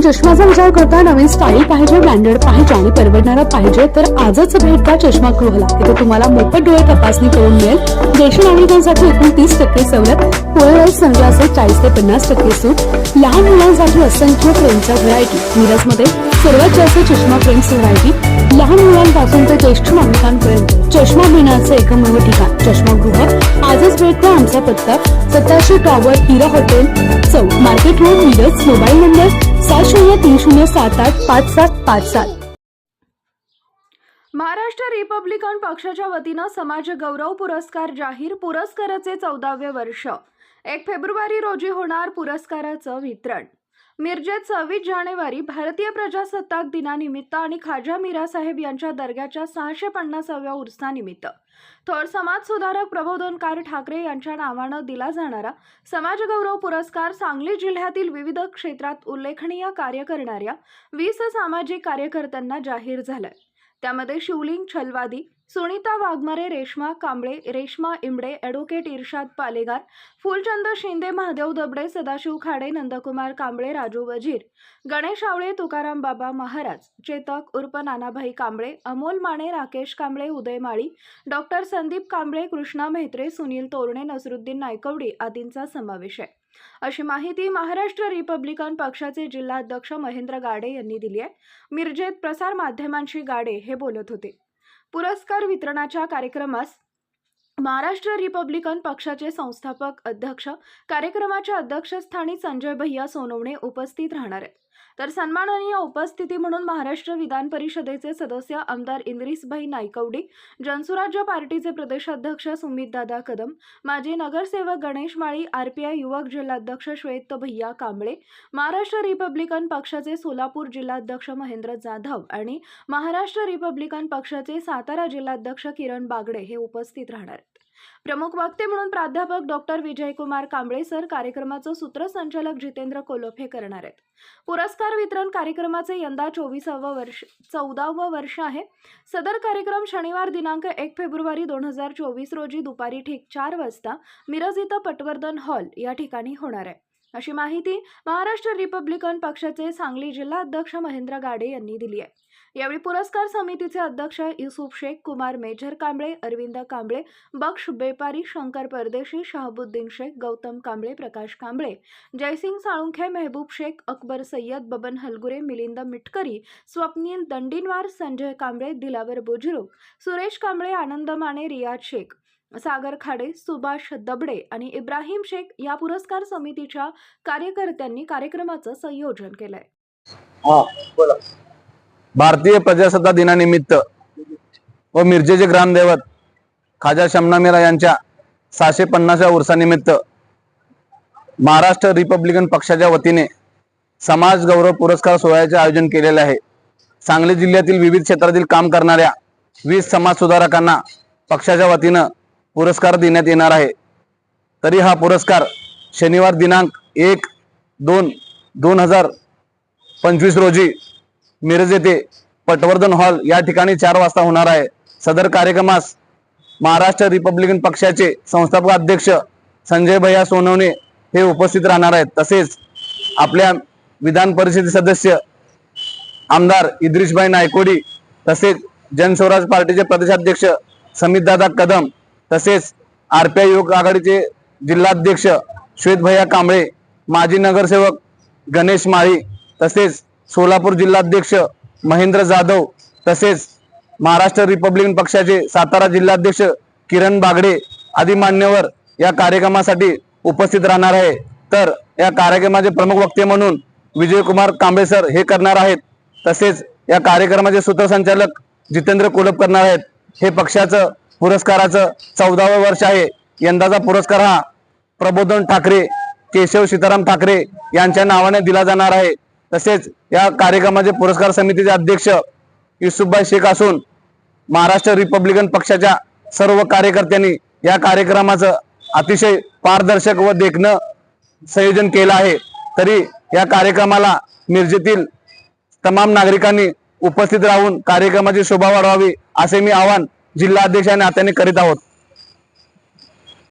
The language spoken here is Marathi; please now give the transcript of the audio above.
चष्म्याचा विचार करता नवीन स्टाईल पाहिजे ब्रँडेड पाहिजे आणि परवडणारा पाहिजे तर आजच भेट द्या चष्मा गृहला इथे तुम्हाला मोफत डोळे तपासणी करून मिळेल. ज्येष्ठ नागरिकांसाठी एकूण तीस टक्के सवलत पोलराईज संघाचे चाळीस ते पन्नास टक्के सूट. लहान मुलांसाठी असंख्य फ्रेमच्या व्हरायटी मिरजमध्ये सर्वात जास्त चष्मा फ्रेम्स व्हरायटी लहान मुलांपासून ते ज्येष्ठ नागरिकांपर्यंत. चष्मा मिळण्याचं एकमेव ठिकाण. चष्मागृह आजच भेट द्या आमचा पत्ता सत्ताशे टॉवर हिरा हॉटेल चौक. Market road Miraj mobile number सात शून्य तीन शून्य सात आठ पाच सात पाच सात. महाराष्ट्र रिपब्लिकन पक्षाच्या वतीनं समाज गौरव पुरस्कार जाहीर पुरस्काराचे चौदावे वर्ष. एक फेब्रुवारी रोजी होणार पुरस्काराचं वितरण. मिरजेत सव्वीस जानेवारी भारतीय प्रजासत्ताक दिनानिमित्त आणि खाजा मीरासाहेब यांच्या दर्ग्याच्या सहाशे पन्नासाव्या उर्सानिमित्त थोर समाज सुधारक प्रबोधनकार ठाकरे यांच्या नावानं दिला जाणारा समाजगौरव पुरस्कार सांगली जिल्ह्यातील विविध क्षेत्रात उल्लेखनीय कार्य करणाऱ्या वीस सामाजिक कार्यकर्त्यांना जाहीर झालाय. त्यामध्ये शिवलिंग छलवादी सुनीता वाघमारे रेश्मा कांबळे रेश्मा इमडे ॲडव्होकेट इर्शाद पालेगार फुलचंद शिंदे महादेव दबडे सदाशिव खाडे नंदकुमार कांबळे राजू वजीर गणेश आवळे तुकाराम बाबा महाराज चेतक उर्फ नानाभाई कांबळे अमोल माने राकेश कांबळे उदय माळी डॉक्टर संदीप कांबळे कृष्णा मेहत्रे सुनील तोरणे नसरुद्दीन नायकवडी आदींचा समावेश आहे. अशी माहिती महाराष्ट्र रिपब्लिकन पक्षाचे जिल्हाध्यक्ष महेंद्र गाडे यांनी दिली आहे. मिरजेत प्रसार माध्यमांशी गाडे हे बोलत होते. पुरस्कार वितरणाच्या कार्यक्रमास महाराष्ट्र रिपब्लिकन पक्षाचे संस्थापक अध्यक्ष कार्यक्रमाच्या अध्यक्षस्थानी संजय भैया सोनवणे उपस्थित राहणार आहेत. तर सन्माननीय उपस्थिती म्हणून महाराष्ट्र विधान परिषदेचे सदस्य आमदार इंद्रिसभाई नायकवडी जनसुराज्य पार्टीचे प्रदेशाध्यक्ष सुमितदादा कदम माजी नगरसेवक गणेश माळी आरपीआय युवक जिल्हाध्यक्ष श्वेत भैया कांबळे महाराष्ट्र रिपब्लिकन पक्षाचे सोलापूर जिल्हाध्यक्ष महेंद्र जाधव आणि महाराष्ट्र रिपब्लिकन पक्षाचे सातारा जिल्हाध्यक्ष किरण बागडे हे उपस्थित राहणार. आहेत प्रमुख वक्ते म्हणून प्राध्यापक डॉक्टर विजयकुमार कांबळे सर कार्यक्रमाचं सूत्रसंचालक जितेंद्र कोलोफ हे करणार आहेत. पुरस्कार वितरण कार्यक्रमाचे यंदा चोवीसावं वर्ष चौदावं वर्ष आहे. सदर कार्यक्रम शनिवार दिनांक एक फेब्रुवारी दोन हजार चोवीस रोजी दुपारी ठीक चार वाजता मिरज इथं पटवर्धन हॉल या ठिकाणी होणार आहे. अशी माहिती महाराष्ट्र रिपब्लिकन पक्षाचे सांगली जिल्हा अध्यक्ष महेंद्र गाडे यांनी दिली आहे. यावेळी पुरस्कार समितीचे अध्यक्ष युसुफ शेख कुमार मेजर कांबळे अरविंद कांबळे बक्ष बेपारी शंकर परदेशी शहाबुद्दीन शेख गौतम कांबळे प्रकाश कांबळे जयसिंग साळुंखे मेहबूब शेख अकबर सय्यद बबन हलगुरे मिलिंद मिटकरी स्वप्नील दंडीनवार संजय कांबळे दिलावर बुजरुक सुरेश कांबळे आनंद माने रियाज शेख सागर खाडे सुभाष दबडे आणि इब्राहिम शेख या पुरस्कार समितीच्या कार्यकर्त्यांनी कार्यक्रमाचं संयोजन केलंय. हा बोला. भारतीय प्रजासत्ता दिनानिमित्त व मिरजेचे ग्रामदैवत खाजा शमनामेरा यांच्या सहाशे पन्नासव्या वर्षानिमित्त महाराष्ट्र रिपब्लिकन पक्षाच्या वतीने समाज गौरव पुरस्कार सोहळ्याचे आयोजन केलेले आहे. सांगली जिल्ह्यातील विविध क्षेत्रातील काम करणाऱ्या वीस समाज सुधारकांना पक्षाच्या वतीनं पुरस्कार देण्यात येणार आहे. तरी हा पुरस्कार शनिवार दिनांक एक दोन दोन हजार पंचवीस रोजी मिरज येथे पटवर्धन हॉल या ठिकाणी चार वाजता होणार आहे. सदर कार्यक्रमास महाराष्ट्र रिपब्लिकन पक्षाचे संस्थापक अध्यक्ष संजय भैया सोनवणे हे उपस्थित राहणार आहेत. तसेच आपल्या विधान परिषद सदस्य आमदार इद्रिशभाई नायकोडी तसेच जनस्वराज पार्टीचे प्रदेशाध्यक्ष समितदादा कदम तसेच आरपीआय युवक आघाडीचे जिल्हाध्यक्ष श्वेतभैया कांबळे माजी नगरसेवक गणेश माळी तसेच सोलापूर जिल्हाध्यक्ष महेंद्र जाधव तसेच महाराष्ट्र रिपब्लिकन पक्षाचे सातारा जिल्हाध्यक्ष किरण बागडे आदी मान्यवर या कार्यक्रमासाठी उपस्थित राहणार आहे. तर या कार्यक्रमाचे प्रमुख वक्ते म्हणून विजयकुमार कांबळे सर हे करणार आहेत. तसेच या कार्यक्रमाचे सूत्रसंचालक जितेंद्र कोलप करणार आहेत. हे पक्षाचं पुरस्काराचं चौदावं वर्ष आहे. यंदाचा पुरस्कार हा प्रबोधन ठाकरे केशव सीताराम ठाकरे यांच्या नावाने दिला जाणार आहे. तसेच या कार्यक्रमाचे पुरस्कार समितीचे अध्यक्ष युसुफभाई शेख असून महाराष्ट्र रिपब्लिकन पक्षाच्या सर्व कार्यकर्त्यांनी या कार्यक्रमाचं अतिशय पारदर्शक व देखणं संयोजन केलं आहे. तरी या कार्यक्रमाला मिरजेतील तमाम नागरिकांनी उपस्थित राहून कार्यक्रमाची शोभा वाढवावी असे मी आवाहन जिल्हा अध्यक्षांनी नात्याने करीत आहोत.